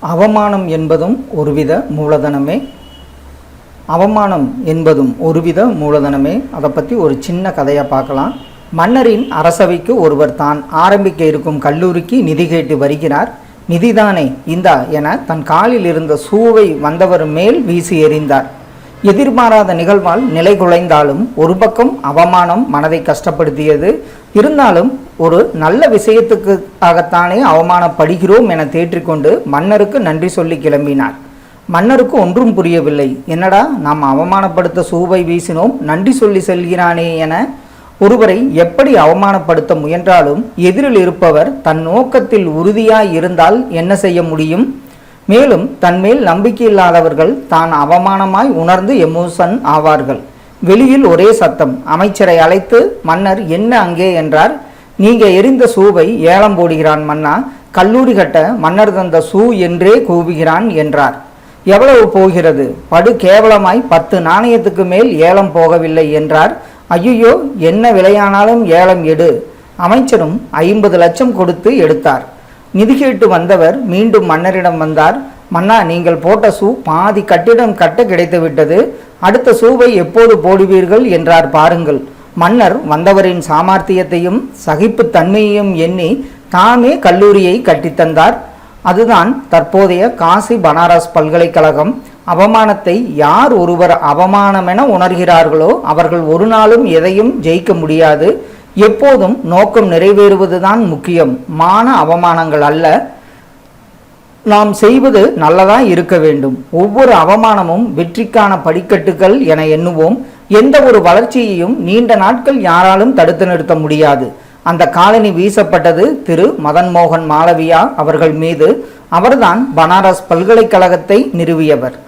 அவமானம் என்பதும் ஒருவித மூலதனமே. அவமானம் என்பதும் ஒருவித மூலதனமே. அதை பற்றி ஒரு சின்ன கதையை பார்க்கலாம். மன்னரின் அரசவைக்கு ஒருவர் தான் ஆரம்பிக்க இருக்கும் கல்லூரிக்கு நிதி கேட்டு வருகிறார். நிதிதானே இந்தா என தன் காலில் இருந்த சூவை வந்தவர் மேல் வீசி எறிந்தார். எதிர்பாராத நிகழ்வால் நிலை குலைந்தாலும் ஒரு பக்கம் அவமானம் மனதை கஷ்டப்படுத்தியது இருந்தாலும் ஒரு நல்ல விஷயத்துக்காகத்தானே அவமானப்படுகிறோம் என தேற்றிக்கொண்டு மன்னருக்கு நன்றி சொல்லி கிளம்பினார். மன்னருக்கு ஒன்றும் புரியவில்லை. என்னடா நாம் அவமானப்படுத்த சூவை வீசினோம் நன்றி சொல்லி செல்கிறானே என ஒருவரை எப்படி அவமானப்படுத்த முயன்றாலும் எதிரில் இருப்பவர் தன் நோக்கத்தில் உறுதியாய் இருந்தால் என்ன செய்ய முடியும்? மேலும் தன்மேல் நம்பிக்கையில்லாதவர்கள் தான் அவமானமாய் உணர்ந்து எமோசன் ஆவார்கள். வெளியில் ஒரே சத்தம் அமைச்சரை அழைத்து மன்னர் என்ன அங்கே? என்றார். நீங்க எரிந்த சூவை ஏலம் போடுகிறான் மன்னா. கல்லூரி கட்ட மன்னர் தந்த சூ என்றே கூவுகிறான் என்றார். எவ்வளவு போகிறது? படு கேவலமாய் பத்து நாணயத்துக்கு மேல் ஏலம் போகவில்லை என்றார். ஐயோ என்ன விலையானாலும் ஏலம் எடு. அமைச்சரும் ஐம்பது லட்சம் கொடுத்து எடுத்தார். நிதி கேட்டு வந்தவர் மீண்டும் மன்னரிடம் வந்தார். மன்னா நீங்கள் போட்ட சூ பாதி கட்டிடம் கட்ட கிடைத்து விட்டது. அடுத்த சூவை எப்போது போடுவீர்கள்? என்றார் பாருங்கள். மன்னர் வந்தவரின் சாமர்த்தியத்தையும் சகிப்புத்தன்மையையும் எண்ணி தாமே கல்லூரியை கட்டித்தந்தார் அதுதான் தற்போதைய காசி பனாரஸ் பல்கலைக்கழகம். அவமானத்தை யார் ஒருவர் அவமானமென உணர்கிறார்களோ அவர்கள் ஒரு நாளும் எதையும் ஜெயிக்க முடியாது. எப்போதும் நோக்கம் நிறைவேறுவதுதான் முக்கியம். மான அவமானங்கள் அல்ல. நாம் செய்வது நல்லதா இருக்க வேண்டும். ஒவ்வொரு அவமானமும் வெற்றிக்கான படிக்கட்டுகள் என எண்ணுவோம். எந்த ஒரு வளர்ச்சியையும் நீண்ட நாட்கள் யாராலும் தடுத்து நிறுத்த முடியாது. அந்த காலனி வீசப்பட்டது திரு. மதன் மோகன் மாளவியா அவர்கள் மீது. அவர்தான் பனாரஸ் பல்கலைக்கழகத்தை நிறுவியவர்.